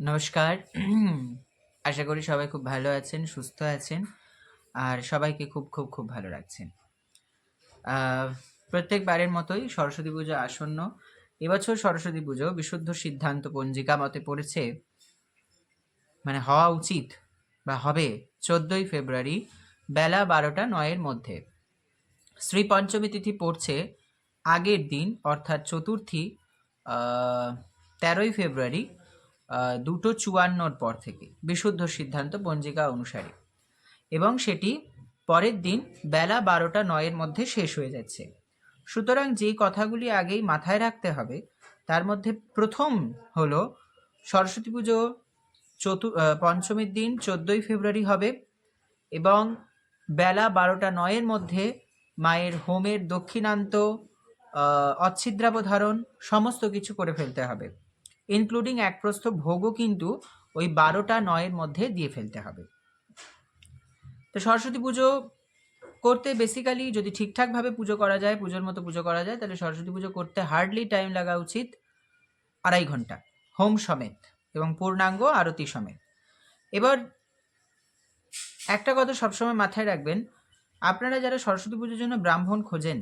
নমস্কার। আশা করি সবাই খুব ভালো আছেন, সুস্থ আছেন, আর সবাইকে খুব খুব খুব ভালো রাখছেন। প্রত্যেকবারের মতোই সরস্বতী পুজো আসন্ন। এবছর সরস্বতী পুজো বিশুদ্ধ সিদ্ধান্ত পঞ্জিকা মতে পড়েছে। মানে হওয়া উচিত বা হবে চোদ্দোই ফেব্রুয়ারি বেলা বারোটা নয়ের মধ্যে। শ্রী পঞ্চমী তিথি পড়ছে আগের দিন, অর্থাৎ চতুর্থী তেরোই ফেব্রুয়ারি দুটো চুয়ান্নর পর থেকে, বিশুদ্ধ সিদ্ধান্ত পঞ্জিকা অনুসারে। এবং সেটি পরের দিন বেলা বারোটা নয়ের মধ্যে শেষ হয়ে যাচ্ছে। সুতরাং যেই কথাগুলি আগেই মাথায় রাখতে হবে, তার মধ্যে প্রথম হলো, সরস্বতী পুজো চতু পঞ্চমীর দিন চোদ্দোই ফেব্রুয়ারি হবে এবং বেলা বারোটা নয়ের মধ্যে মায়ের হোমের দক্ষিণান্ত অচ্ছিদ্রাবধারণ, সমস্ত কিছু করে ফেলতে হবে। ইনক্লুডিং এক প্রস্থ ভোগও কিন্তু ওই বারোটা নয়ের মধ্যে দিয়ে ফেলতে হবে। তো সরস্বতী পুজো করতে বেসিক্যালি যদি ঠিকঠাকভাবে পুজো করা যায়, পুজোর মতো পুজো করা যায়, তাহলে সরস্বতী পুজো করতে হার্ডলি টাইম লাগা উচিত, আড়াই ঘণ্টা, হোম সমেত এবং পূর্ণাঙ্গ আরতি সমেত। এবার একটা কথা সবসময় মাথায় রাখবেন, আপনারা যারা সরস্বতী পুজোর জন্য ব্রাহ্মণ খোঁজেন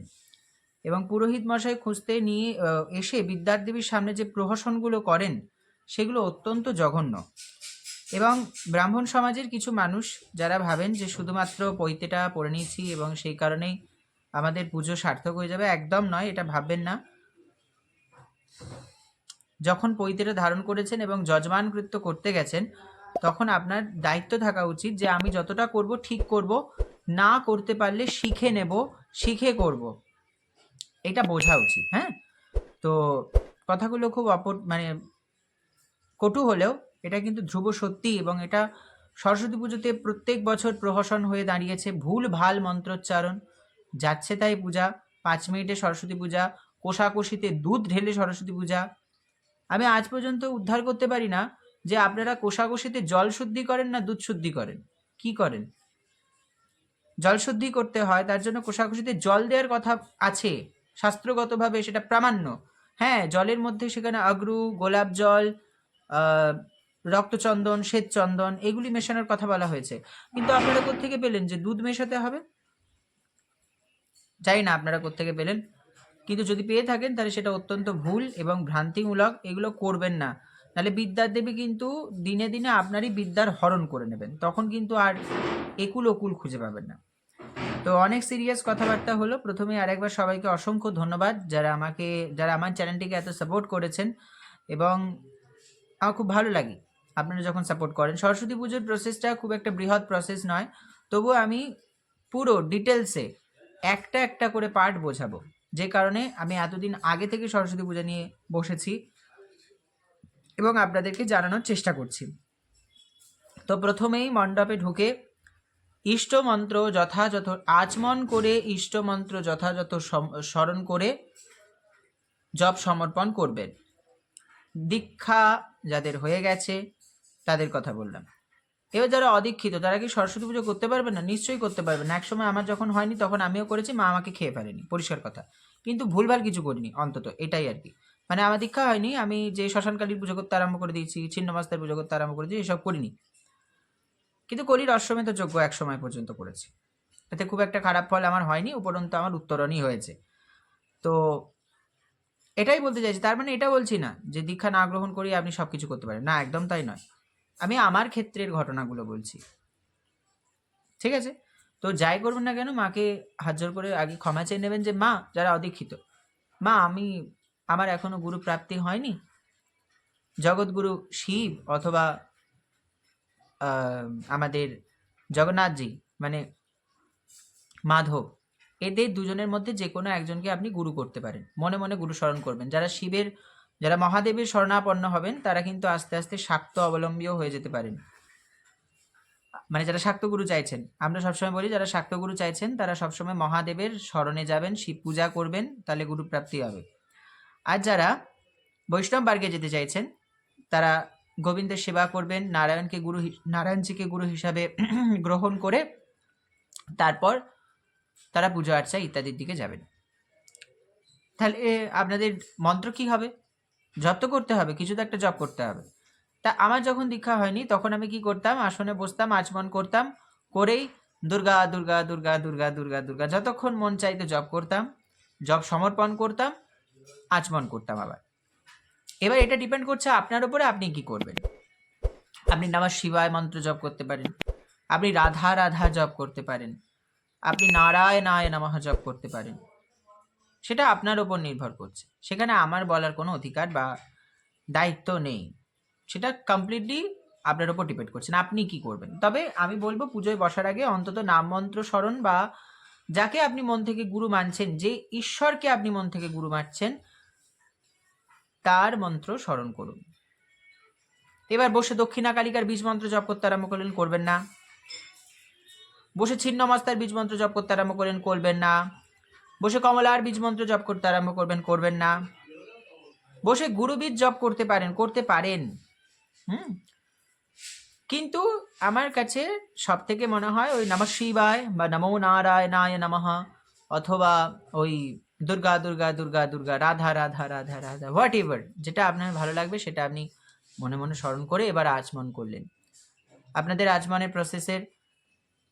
এবং পুরোহিত মশাই খুঁজতে নিয়ে এসে বিদ্যার দেবীর সামনে যে প্রহসনগুলো করেন, সেগুলো অত্যন্ত জঘন্য। এবং ব্রাহ্মণ সমাজের কিছু মানুষ যারা ভাবেন যে শুধুমাত্র পৈতেটা পড়ে নিয়েছি এবং সেই কারণেই আমাদের পুজো সার্থক হয়ে যাবে, একদম নয়, এটা ভাববেন না। যখন পৈতেটা ধারণ করেছেন এবং যজমান কৃত্য করতে গেছেন, তখন আপনার দায়িত্ব থাকা উচিত যে আমি যতটা করব ঠিক করব, না করতে পারলে শিখে নেব, শিখে করব। এটা বোঝা উচিত হ্যাঁ? তো কথাগুলো খুব অপর মানে কটু হলেও এটা কিন্তু ধ্রুব সত্যি এবং এটা সরস্বতী পুজোতে প্রত্যেক বছর প্রহসন হয়ে দাঁড়িয়েছে ভুল ভালো মন্ত্রোচ্চারণ। যাচ্ছে তাই পূজা, পাঁচ মিনিটে সরস্বতী পূজা, কোষাকুষিতে দুধ ঢেলে সরস্বতী পূজা। আমি আজ পর্যন্ত উদ্ধার করতে পারি না যে আপনারা কোষাকুষিতে জল শুদ্ধি করেন না দুধ শুদ্ধি করেন। কি করেন? জল শুদ্ধি করতে হয়, তার জন্য কোষাকুষিতে জল দেওয়ার কথা আছে। শাস্ত্রগতভাবে সেটা প্রামাণ্য। হ্যাঁ জলের মধ্যে সেখানে অগ্রু গোলাপ জল রক্তচন্দন, শ্বেতচন্দন এগুলি মেশানোর কথা বলা হয়েছে। কিন্তু আপনারা কোত্থেকে পেলেন যে দুধ মেশাতে হবে? যাই না আপনারা কোত্থেকে পেলেন। কিন্তু যদি পেয়ে থাকেন তাহলে সেটা অত্যন্ত ভুল এবং ভ্রান্তিমূলক, এগুলো করবেন না। নাহলে বিদ্যার দেবী কিন্তু দিনে দিনে আপনারই বিদ্যার হরণ করে নেবেন। তখন কিন্তু আর একুল ওকুল খুঁজে পাবেন না। তো অনেক সিরিয়াস কথাবার্তা হলো। প্রথমে আরেকবার সবাইকে অসংখ্য ধন্যবাদ যারা আমাকে, যারা আমার চ্যানেলটিকে এত সাপোর্ট করেছেন এবং আমার খুব ভালো লাগে আপনারা যখন সাপোর্ট করেন। সরস্বতী পুজোর প্রসেসটা খুব একটা বৃহৎ প্রসেস নয় তবুও আমি পুরো ডিটেলসে একটা একটা করে পার্ট বোঝাবো। যে কারণে আমি এতদিন আগে থেকে সরস্বতী পূজা নিয়ে বসেছি এবং আপনাদেরকে জানানোর চেষ্টা করছি। তো প্রথমেই মণ্ডপে ঢুকে ইষ্টমন্ত্র যথাযথ, আচমন করে ইষ্টমন্ত্র যথাযথ সম- স্মরণ করে জপ সমর্পণ করবেন। দীক্ষা যাদের হয়ে গেছে, তাদের কথা বললাম। এবার যারা অদীক্ষিত, তারা কি সরস্বতী পুজো করতে পারবে না? নিশ্চয়ই করতে পারবে না। একসময় আমার যখন হয়নি, তখন আমিও করেছি, মা আমাকে খেয়ে ফেলেনি। পরিষ্কার কথা। কিন্তু ভুলভাল কিছু করিনি, অন্তত এটাই আর কি। মানে আমার দীক্ষা হয়নি, আমি যে শ্মশানকালীর পুজো করতে আরম্ভ করে দিয়েছি ছিন্নমাস্তার পুজো করতে আরম্ভ করে দিয়েছি এসব করিনি। কিন্তু কলির অশ্বমেধ যোগ্য এক সময় পর্যন্ত করেছি। এতে খুব একটা খারাপ ফল আমার হয়নি, উপরন্তু আমার উত্তরণই হয়েছে। তো এটাই বলতে চাইছি, তার মানে এটা বলছি না যে দীক্ষা না গ্রহণ করি আপনি সব কিছু করতে পারেন। না, একদম তাই নয়। আমি আমার ক্ষেত্রের ঘটনাগুলো বলছি। ঠিক আছে? তো যাই করবেন না কেন, মাকে হাত জোর করে আগে ক্ষমা চেয়ে নেবেন যে, মা, যারা অদীক্ষিত, মা, আমি, আমার এখনও গুরু প্রাপ্তি হয়নি? জগৎগুরু শিব অথবা আমাদের জগন্নাথজি মানে মাধব, এদের দুজনের মধ্যে যে কোনো একজনকে আপনি গুরু করতে পারেন। মনে মনে গুরু স্মরণ করবেন। যারা শিবের, যারা মহাদেবের শরণাপন্ন হবেন, তারা কিন্তু আস্তে আস্তে শাক্ত অবলম্বীও হয়ে যেতে পারেন। মানে যারা শাক্ত গুরু চাইছেন, আমরা সবসময় বলি যারা শাক্ত গুরু চাইছেন, তারা সবসময় মহাদেবের স্মরণে যাবেন, শিব পূজা করবেন, তাহলে গুরু প্রাপ্তি হবে। আর যারা বৈষ্ণব বার্গে যেতে চাইছেন, তারা গোবিন্দের সেবা করবেন, নারায়ণকে গুরু নারায়ণজিকে গুরু হিসাবে গ্রহণ করে তারপর তারা পূজা আর্চা ইত্যাদির দিকে যাবেন। তাহলে আপনাদের মন্ত্র কি হবে? জপ তো করতে হবে, কিছু তো একটা জপ করতে হবে। তা আমার যখন দীক্ষা হয়নি, তখন আমি কি করতাম? আসনে বসতাম, আচমন করতাম, করেই দুর্গা দুর্গা দুর্গা দুর্গা দুর্গা দুর্গা, যতক্ষণ মন চাইতে জপ করতাম, জপ সমর্পণ করতাম, আচমন করতাম আবার। এবার এটা ডিপেন্ড করছে আপনার উপরে আপনি কি করবেন। আপনি নামাজ শিবায় মন্ত্র জপ করতে পারেন। আপনি রাধা রাধা জপ করতে পারেন। আপনি নারায়ণায় নামাহ জপ করতে পারেন। সেটা আপনার উপর নির্ভর করছে। সেখানে আমার বলার কোনো অধিকার বা দায়িত্ব নেই। সেটা কমপ্লিটলি আপনার উপর ডিপেন্ড করছেন আপনি কি করবেন। তবে আমি বলব পুজোয় বসার আগে অন্তত নাম মন্ত্র স্মরণ বা যাকে আপনি মন থেকে গুরু মানছেন, যে ঈশ্বরকে আপনি মন থেকে গুরু মানছেন তার মন্ত্র স্মরণ করুন। এবার বসে দক্ষিণা কালিকার বীজ মন্ত্র জপ করতে আরম্ভ করলেন, করবেন না। বসে ছিন্ন মস্তার বীজ মন্ত্র জপ করতে আরম্ভ করলেন, করবেন না। বসে কমলার বীজ মন্ত্র জপ করতে আরম্ভ করবেন করবেন না। বসে গুরু বীজ জপ করতে পারেন করতে পারেন। হুম? কিন্তু আমার কাছে সব থেকে মনে হয় ওই নম শিবায় বা নমো নারায়ণায় নমঃ অথবা ওই দুর্গা দুর্গা দুর্গা দুর্গা, রাধা রাধা রাধা রাধা হোয়াট এভার যেটা আপনার ভালো লাগবে সেটা আপনি মনে মনে স্মরণ করে এবার আচমন করলেন। আপনাদের আচমনের প্রসেসের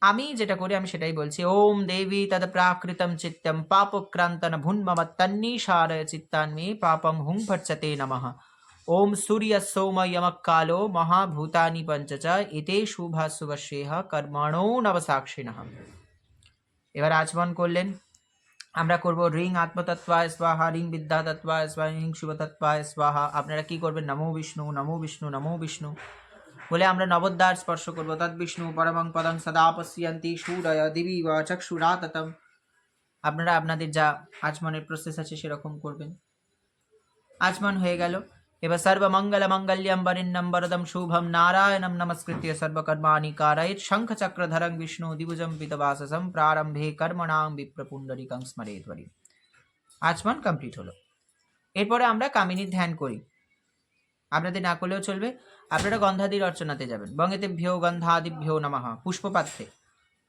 আমি যেটা করি, আমি সেটাই বলছি, ওম দেবী তদ প্রাকৃতম চিত্তম পাপক্রান্তন ভুন্মম তন্নিশারয় চিত্তান্মে পাপম হুং ভর্চতে নমঃ। ওম সূর্য সোম যমক কালো মহাভূতানি পঞ্চ এতে শুভা শুভশ্রেহ কর্মণো নবসাক্ষিণঃ এবার আচমন করলেন। আমরা করব রিং আত্মতত্ত্বায় স্বাহা, রিং বিদ্যা তত্ত্বায় স্বাহা, রিং শুভতত্ত্বায় স্বাহা। আপনারা কি করবেন? নমো বিষ্ণু নমো বিষ্ণু নমো বিষ্ণু। বলে আমরা নবদ্বার স্পর্শ করব। তৎ বিষ্ণু পরমং পদং সদা পশ্যন্তি সুরয় দিবি বা চক্ষুরা ততম আপনারা আপনাদের যা আচমনের প্রসেস আছে সেরকম করবেন। আচমন হয়ে গেল। এবার সর্বমঙ্গল মঙ্গল্যম বরিন্নম বরদম শুভম নারায়ণম নমস্কৃত্য সর্বকর্মাণি কারয়েত শঙ্খ চক্রধরং বিষ্ণু দিবুজম পিতবাসসম প্রারম্ভে কর্মণাং বিপ্রপুণ্ডরিকং স্মরেৎবরি আচমন কমপ্লিট হলো। এরপরে আমরা কামিনী ধ্যান করি। আপনাদের না করলেও চলবে। আপনারা গন্ধাদির অর্চনাতে যাবেন। বঙ্গেতেভ্যো গন্ধাদিভ্যো নমঃ। পুষ্পপাত্রে।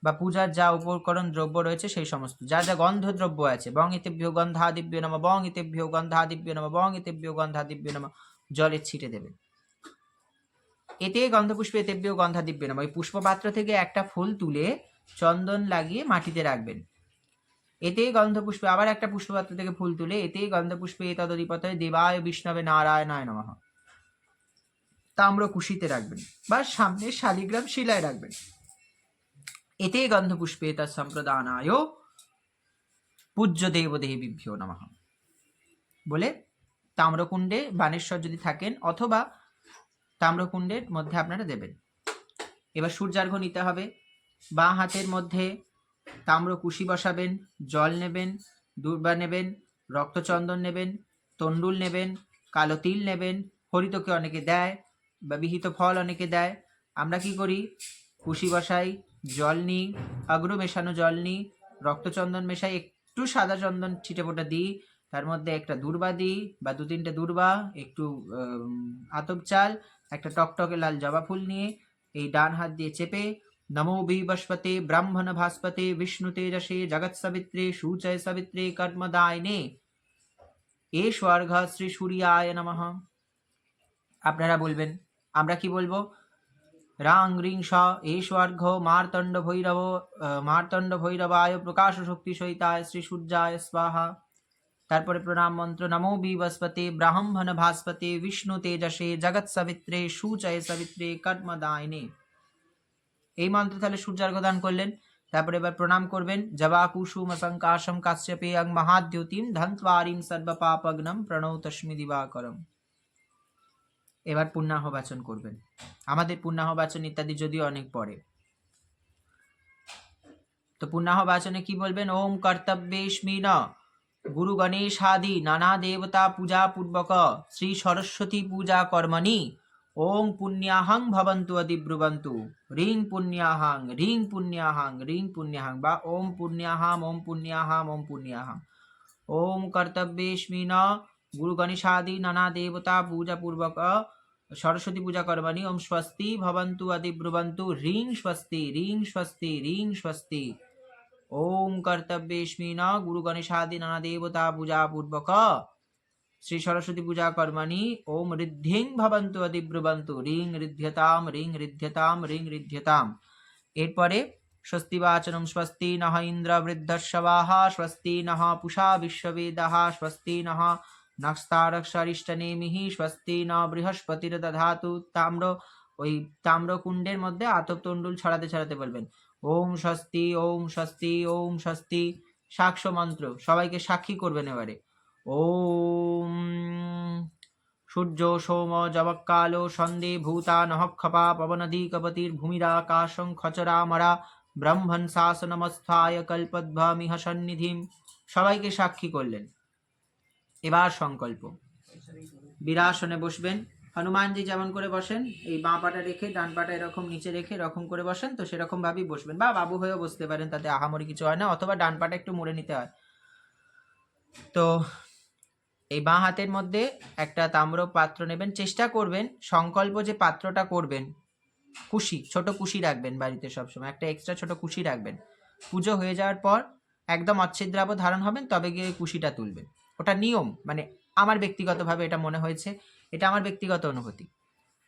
বা পূজার যা উপকরণ, দ্রব্য রয়েছে সেই সমস্ত। যা যা গন্ধ দ্রব্য আছে, বং ইতেভ্যো গন্ধাদিভ্য নম, বং ইতেভ্যো গন্ধাদিভ্য নম, বং ইতেভ্যো গন্ধাদিভ্য নম, জলে ছিটে দেবে। এতে গন্ধপুষ্পে এতেভ্য গন্ধাদিভ্য নম। ওই পুষ্পপাত্র থেকে একটা ফুল তুলে চন্দন লাগিয়ে মাটিতে রাখবেন। এতে গন্ধপুষ্পে, আবার একটা পুষ্পপাত্র থেকে ফুল তুলে এতে গন্ধপুষ্পে তদধিপতয় দেবায় বিষ্ণবে নারায়ণায় নমঃ। তাম্র কুশিতে রাখবেন, বা সামনে শালিগ্রাম শিলায় রাখবেন। এতে গন্ধপুষ্পে তার সম্প্রদানায় পূজ্য দেবদেবীভ্যো নমঃ বলে তাম্রকুণ্ডে বানেশ্বর যদি থাকেন অথবা তাম্রকুণ্ডের মধ্যে আপনারা দেবেন। এবার সূর্যার্ঘ্য নিতে হবে। বাঁ হাতের মধ্যে তাম্র কুশি বসাবেন, জল নেবেন, দুর্বা নেবেন, রক্তচন্দন নেবেন তন্ডুল নেবেন, কালো তিল নেবেন, হরিতকে অনেকে দেয় বা বিহিত ফল অনেকে দেয়। আমরা কি করি? কুশি বসাই জল নিই অগ্র মেশানো জল নিই রক্তচন্দন মেশাই, একটু সাদা চন্দন ছিটে ফোটা দিই, তার মধ্যে একটা দূর্বা দিই বা দু তিনটে দূর্বা, একটু আতপ চাল, একটা টকটকে লাল জবা ফুল নিয়ে, এই ডান হাত দিয়ে চেপে, নমো বিবস্পতে ব্রাহ্মণ ভাস্পতে, বিষ্ণু তেজসে, জগৎ সাবিত্রে, সুচয় সাবিত্রে, কর্মদায়নে। এ স্বর্ঘ শ্রী সূর্যায় নমঃ। আপনারা বলবেন, আমরা কি বলব? রাং, রিং, স এস্বর্ঘ মার্তণ্ড ভৈরব মার্তণ্ড ভৈরবায়, প্রকাশ, শক্তি সহিতায় শ্রী, সূর্যায়, স্বাহা। তারপরে প্রণাম মন্ত্র, নমো বিবস্পতে ব্রাহ্মণ ভাস্পতে, বিষ্ণু তেজসে, জগৎ সাবিত্রে, সুচয় সাবিত্রে, কর্মদায়নে। এই মন্ত্র তাহলে সূর্যার্ঘ দান করলেন। তারপরে এবার প্রণাম করবেন। জবা, কুসুম সংকাশম কাশ্যপে, অং, মহাদ্যুতিম ধন্ত্বারিম সর্বপাপগ্নম প্রণৌ তস্মি দিবাকরম। এবার পুণ্যাহ বাচন করবেন। আমাদের পুণ্যাহ বাচন ইত্যাদি যদিও অনেক পরে। তো পুণ্যাহ বাচনে কি বলবেন? ওম কর্তব্যেস্মি ন গুরু গণেশ আদি নানা দেবতা পূজা পূর্বক শ্রী সরস্বতী পূজা কর্মণি। ওং পুণ্যাহং ভবন্তু অদিব্রুবন্তু রিং পুণ্যাহাং রিং পুণ্যাহাং রিং পুণ্যাহাং বা ওম পুণ্যাহাম ওম পুণ্যাহাম ওম পুণ্যাহাম। ওম কর্তব্যেস্মি ন গুরু গণেশাদি নানা দেবতা পূজা পূর্বক সরস্বতী পূজা কর্মণি ওম স্বস্তি ভবন্তু অদিব্রুবন্তু রিং স্বস্তি রিং স্বস্তি রিং স্বস্তি ওম কর্তব্যেস্মি ন গুরু গণেশাদি নানা দেবতা পূজা পূর্বক শ্রী সরস্বতী পূজা কর্মাণি ওম ঋদ্ধিং ভবন্তু অধিব্রুবন্তু রিং ঋদ্ধ্যতাম রিং ঋদ্ধ্যতাম রিং ঋদ্ধ্যতাম এরপরে, স্বস্তি বাচনম স্বস্তি নহ ইন্দ্র বৃদ্ধস্বাহ স্বস্তি নহ পুষা বিশ্ববেদাহ, স্বস্তি নহ নক্স্তারক্ষরিষ্টনেমিহ স্বস্তি ন বৃহস্পতির দধাতু তাম্র ওই তাম্রকুণ্ডের মধ্যে আতপ ছড়াতে ছড়াতে বলবেন। ওম স্বস্তি ওম স্বস্তি ওম স্বস্তি, সাক্ষ্য মন্ত্র, সবাইকে সাক্ষী করবেন এবারে। ওম সূর্য, সোম জবকালো সন্ধে ভূতা নহক্ষপা পবনদী কপতির ভূমিরাকাশং, খচরামরা, ব্রহ্মণ শাসনমস্থায় কল্পদ্ভামিহ সন্নিধিম, সবাইকে সাক্ষী করলেন। এবার সংকল্প। বিরাসনে বসবেন। হনুমানজি যেমন করে বসেন, এই বাঁ পাটা রেখে, ডান পাটা এরকম নিচে রেখে এরকম করে বসেন, তো সেরকম ভাবেই বসবেন। বা বাবু হয়েও বসতে পারেন, তাতে আহামরি কিছু হয় না, অথবা ডান পাটা একটু মুড়ে নিতে হয়। তো এই বাঁ হাতের মধ্যে একটা তাম্র পাত্র নেবেন, চেষ্টা করবেন, সংকল্প যে পাত্রটা করবেন, কুশি, ছোট কুশি রাখবেন বাড়িতে সবসময়, একটা এক্সট্রা ছোট কুশি রাখবেন। পুজো হয়ে যাওয়ার পর একদম অচ্ছেদ্রাব্য ধারণ হবেন, তবে গিয়ে কুশিটা তুলবেন। ওটা নিয়ম। মানে আমার ব্যক্তিগতভাবে এটা মনে হয়েছে। এটা আমার ব্যক্তিগত অনুভূতি।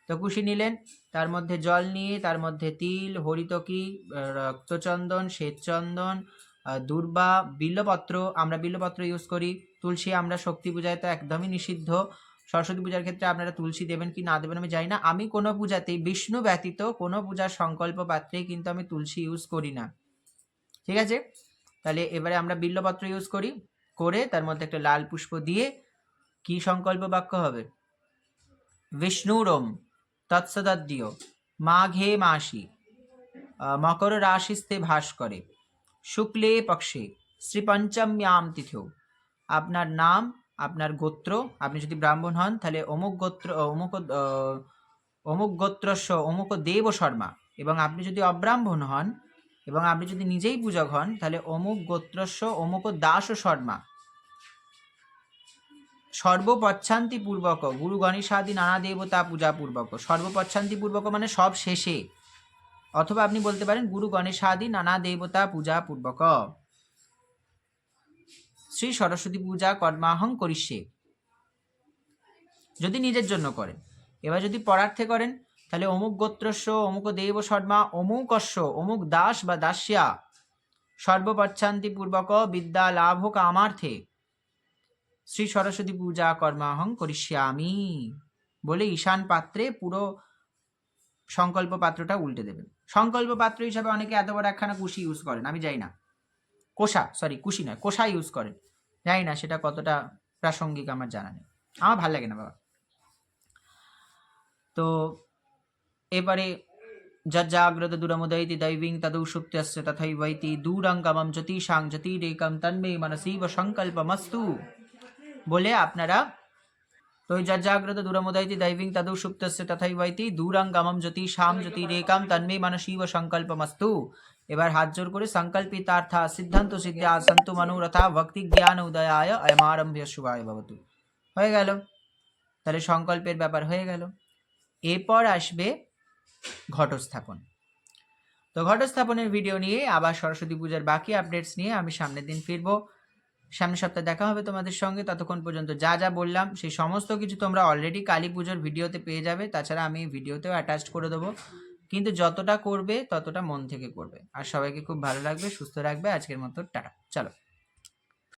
তো কুশি নিলেন, তার মধ্যে জল নিয়ে, তার মধ্যে তিল, হরিতকি রক্তচন্দন, শ্বেতচন্দন দুর্বা, বিল্লপত্র, আমরা বিল্লপত্র ইউজ করি। তুলসী আমরা শক্তি পূজায় তো একদমই নিষিদ্ধ। সরস্বতী পূজার ক্ষেত্রে আপনারা তুলসী দেবেন কি না দেবেন আমি জানি না। আমি কোনো পূজাতেই, বিষ্ণু ব্যতীত কোনো পূজার সংকল্প পাত্রেই কিন্তু আমি তুলসী ইউজ করি না। ঠিক আছে? তাহলে এবারে আমরা বিল্লপত্র ইউজ করি। করে তার মধ্যে একটা লাল পুষ্প দিয়ে কি সংকল্প বাক্য হবে? বিষ্ণুরম তৎসদদ্দিয় মাঘে মাসি মকর রাশিস্তে ভাস করে, শুক্লে পক্ষে শ্রী শ্রীপঞ্চম্যাম তিথেও, আপনার নাম, আপনার গোত্র, আপনি যদি ব্রাহ্মণ হন, তাহলে অমুক গোত্র অমুক অমুক গোত্রস্য, অমুক দেব শর্মা এবং আপনি যদি অব্রাহ্মণ হন এবং আপনি যদি নিজেই পূজক হন, তাহলে অমুক গোত্রস্য অমুক দাস ও শর্মা। সর্বপচ্ছান্তি পূর্বক গুরু গণেশাদি নানা দেবতা পূজা পূর্বক সর্বপচ্ছান্তি পূর্বক মানে সব শেষে। অথবা আপনি বলতে পারেন, গুরু গণেশাদি নানা দেবতা পূজা পূর্বক শ্রী সরস্বতী পূজা কর্মাহং করিষ্যে। যদি নিজের জন্য করেন। এবার যদি পরার্থে করেন তাহলে অমুক গোত্রস্য, অমুক দেব শর্মা অমুকস্য অমুক দাস বা দাস্যা। সর্বপচ্ছান্তি পূর্বক বিদ্যা লাভ কামার্থে শ্রী সরস্বতী পূজা কর্মাহং করিষ্যামি। বলে ঈশান পাত্রে পুরো সংকল্প পাত্রটা উল্টে দেবেন। সংকল্প পাত্র হিসাবে অনেকে এত বড় একখানা কুশি ইউজ করেন, আমি যাই না। কোষা সরি কুশি নয় কোষা ইউজ করেন। জানি না সেটা কতটা প্রাসঙ্গিক আমার জানা নেই। আমার ভালো লাগে না বাবা। তো এবারে যজ্জাগ্রত দুরমুদৈতি দৈবিং তদৌ সুপ্ত্যস্য তথৈবৈতি দূরঙ্গমম জ্যোতিষাং জ্যোতিরেকম তন্মে মনসীব সংকল্পমস্তু। বলে আপনারা, তো যজ্জাগ্রত দুরমুদৈতি দৈবিং তদৌ সুপ্তস্য তথৈবৈতি দূরঙ্গমম জ্যোতিষাম জ্যোতিরেকম তন্মে মনসীব সংকল্পমস্তু। এবার হাত জোর করে সংকল্পিতার্থা সিদ্ধান্ত সিদ্ধ্যা সন্তু মনোরথা ভক্তি জ্ঞান উদয়ায় অয়মারম্ভ্য শুভায় ভবতু। হয়ে গেল। তাহলে সংকল্পের ব্যাপার হয়ে গেল। এরপর আসবে ঘটস্থাপন। তো ঘটস্থাপনের ভিডিও নিয়ে আবার সরস্বতী পূজার বাকি আপডেটস নিয়ে আমি সামনের দিন ফিরবো। সামনের সপ্তাহে দেখা হবে তোমাদের সঙ্গে। ততক্ষণ পর্যন্ত যা যা বললাম, সেই সমস্ত কিছু তোমরা অলরেডি কালী পুজোর ভিডিওতে পেয়ে যাবে। তাছাড়া আমি ভিডিওতেও অ্যাটাচ করে দেবো। কিন্তু যতটা করবে, ততটা মন থেকে করবে। আর সবাইকে খুব ভালো লাগবে, সুস্থ রাখবে। আজকের মতো টাটা। চলো।